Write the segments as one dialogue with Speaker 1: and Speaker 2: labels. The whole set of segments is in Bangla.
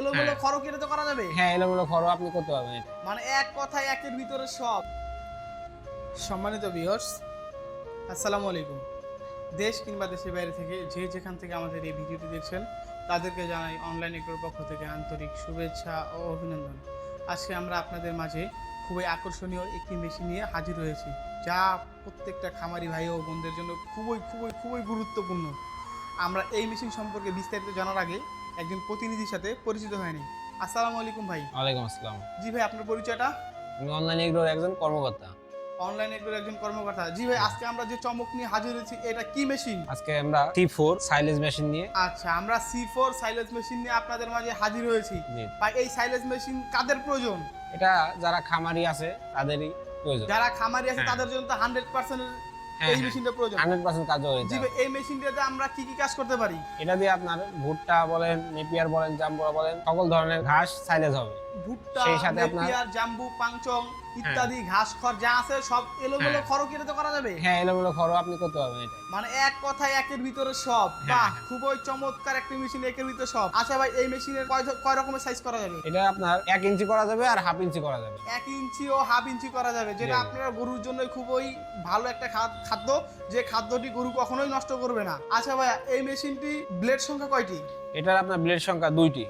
Speaker 1: এলোমেলো
Speaker 2: হ্যাঁ।
Speaker 1: খড় কেটে তো করা যাবে?
Speaker 2: হ্যাঁ এলোমেলো খরচ আপনি করতে পারবেন।
Speaker 1: মানে এক কথায় একের ভিতরে সব। সম্মানিত ভিউয়ার্স আসসালামু আলাইকুম। দেশ কিংবা দেশের বাইরে থেকে যে যেখান থেকে আমাদের এই ভিডিওটি দেখছেন তাদেরকে জানাই অনলাইন এগ্রোর পক্ষ থেকে আন্তরিক শুভেচ্ছা ও অভিনন্দন। আজকে আমরা আপনাদের মাঝে খুবই আকর্ষণীয় একটি মেশিন নিয়ে হাজির হয়েছি যা প্রত্যেকটা খামারি ভাই ও বোনদের জন্য খুবই খুবই খুবই গুরুত্বপূর্ণ। আমরা এই মেশিন সম্পর্কে বিস্তারিত জানার আগে একজন প্রতিনিধির সাথে পরিচিত হয়নি। আসসালামু আলাইকুম ভাই।
Speaker 2: ওয়ালাইকুম আসসালাম।
Speaker 1: জি ভাই আপনার পরিচয়টা?
Speaker 2: আমি অনলাইন এগ্রোর একজন কর্মকর্তা।
Speaker 1: অনলাইন এগুলোর একজন কর্মকর্তা। জি ভাই আজকে আমরা যে চমক নিয়ে হাজির হয়েছি এটা কি মেশিন
Speaker 2: আজকে আমরা সাইলেজ মেশিন নিয়ে।
Speaker 1: আচ্ছা আমরা সি ফোর সাইলেন্স মেশিন নিয়ে আপনাদের মাঝে হাজির হয়েছি। ভাই এই সাইলেন্স মেশিন কাদের প্রয়োজন?
Speaker 2: এটা যারা খামারি আছে তাদেরই প্রয়োজন।
Speaker 1: যারা খামারি আছে
Speaker 2: হ্যাঁ।
Speaker 1: তাদের জন্য তো হান্ড্রেড পার্সেন্ট
Speaker 2: হ্যাঁ,
Speaker 1: এই
Speaker 2: হ্যাঁ।
Speaker 1: মেশিনটা প্রয়োজন।
Speaker 2: হান্ড্রেড পার্সেন্ট কাজ হয়ে
Speaker 1: জি এই মেশিনটাতে আমরা কি কি কাজ করতে পারি?
Speaker 2: এটা দিয়ে আপনার ভুট্টা বলেন নেপিয়ার বলেন জাম্বুরা বলেন সকল ধরনের ঘাস সাইলেজ হবে।
Speaker 1: ভুট্টা নেপিয়ার জাম্বু পাংচং ইত্যাদি ঘাস খড় যা আছে সব এলোমেলো
Speaker 2: হ্যাঁ।
Speaker 1: খড় কেটে তো করা যাবে?
Speaker 2: হ্যাঁ এলোমেলো আপনি করতে পারবেন এটা।
Speaker 1: মানে এক কথায় একের ভিতরে সব।
Speaker 2: হ্যাঁ,
Speaker 1: বাহ
Speaker 2: হ্যাঁ।
Speaker 1: খুবই চমৎকার একটা মেশিন একের ভিতরে সব। আচ্ছা ভাই এই মেশিনের কয় কয় রকমের সাইজ করা যাবে?
Speaker 2: এটা আপনার এক ইঞ্চি করা যাবে আর হাফ ইঞ্চি করা যাবে।
Speaker 1: এক ইঞ্চি ও হাফ ইঞ্চি করা যাবে যেটা আপনার গরুর জন্য খুবই ভালো একটা খাদ্য যে খাদ্যটি গরু কখনোই নষ্ট করবে না। আচ্ছা ভাইয়া এই মেশিনটি ব্লেড সংখ্যা কয়টি?
Speaker 2: এটার আপনার ব্লেড সংখ্যা দুইটি।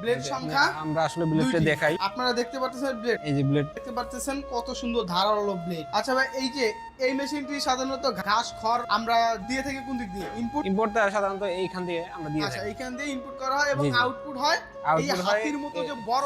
Speaker 1: ব্লেড সংখ্যা
Speaker 2: আমরা আসলে ব্লেডটা দেখাই।
Speaker 1: আপনারা দেখতে পাচ্ছেন ব্লেড
Speaker 2: এই যে ব্লেড
Speaker 1: দেখতে পাচ্ছেন কত সুন্দর ধারালো ব্লেড আচ্ছা ভাই এই যে এই মেশিনটি সাধারণত ঘাস খড় আমরা দিয়ে থাকি কোন দিক দিয়ে? ইনপুট
Speaker 2: ইম্পোর্টটা সাধারণত এইখান দিয়ে আমরা দিয়ে
Speaker 1: আচ্ছা এইখান দিয়ে ইনপুট করা হয় এবং। আউটপুট হয় এই হাতির মতো যে বড়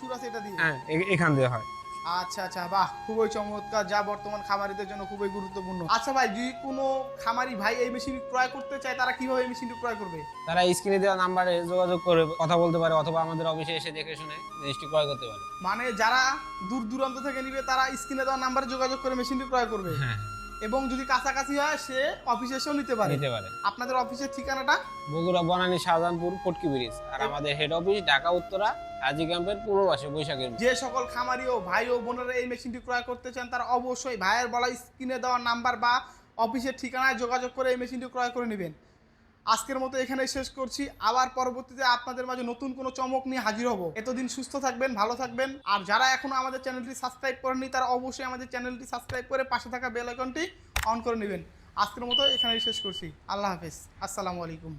Speaker 1: সুর আছে এটা দিয়ে।
Speaker 2: হ্যাঁ এখান দিয়ে হয়।
Speaker 1: আচ্ছা আচ্ছা বাহ খুবই চমৎকার। যা বর্তমান খামারিদের জন্য খুবই গুরুত্বপূর্ণ। আচ্ছা ভাই যদি কোনো খামারি ভাই এই মেশিন ক্রয় করতে চায় তারা কীভাবে এই মেশিনটি ক্রয় করবে?
Speaker 2: তারা স্ক্রিনে দেওয়া নাম্বারে যোগাযোগ করে কথা বলতে পারে অথবা আমাদের অফিসে এসে দেখে শুনে জিনিসটি ক্রয় করতে পারে।
Speaker 1: মানে যারা দূর দূরান্ত থেকে নিবে তারা স্ক্রিনে দেওয়া নাম্বারে যোগাযোগ করে মেশিনটি ক্রয় করবে?
Speaker 2: হ্যাঁ।
Speaker 1: এবং যদি কাছাকাছি হয় সে অফিসে এসেও নিতে পারে।
Speaker 2: নিতে পারে।
Speaker 1: আপনাদের অফিসের ঠিকানাটা?
Speaker 2: বগুড়া বনানী শাহজাহানপুর ফটকি ব্রিজ। আর আমাদের হেড অফিস ঢাকা উত্তরা হাজি ক্যাম্পের পূর্ব পাশে বৈশাখের
Speaker 1: যে সকল খামারি ও ভাই ও বোনেরা এই মেশিনটি ক্রয় করতে চান তারা অবশ্যই ভাইয়ের বলা স্ক্রিনে দেওয়া নাম্বার বা অফিসের ঠিকানায় যোগাযোগ করে এই মেশিনটি ক্রয় করে নেবেন। আজকের মতো এখানেই শেষ করছি। আবার পরবর্তীতে আপনাদের মাঝে নতুন কোনো চমক নিয়ে হাজির হব। এতদিন সুস্থ থাকবেন, ভালো থাকবেন। আর যারা এখনও আমাদের চ্যানেলটি সাবস্ক্রাইব করেননি, তারা অবশ্যই আমাদের চ্যানেলটি সাবস্ক্রাইব করে পাশে থাকা বেল আইকনটি অন করে নেবেন। আজকের মতো এখানেই শেষ করছি। আল্লাহ হাফেজ। আসসালামু আলাইকুম।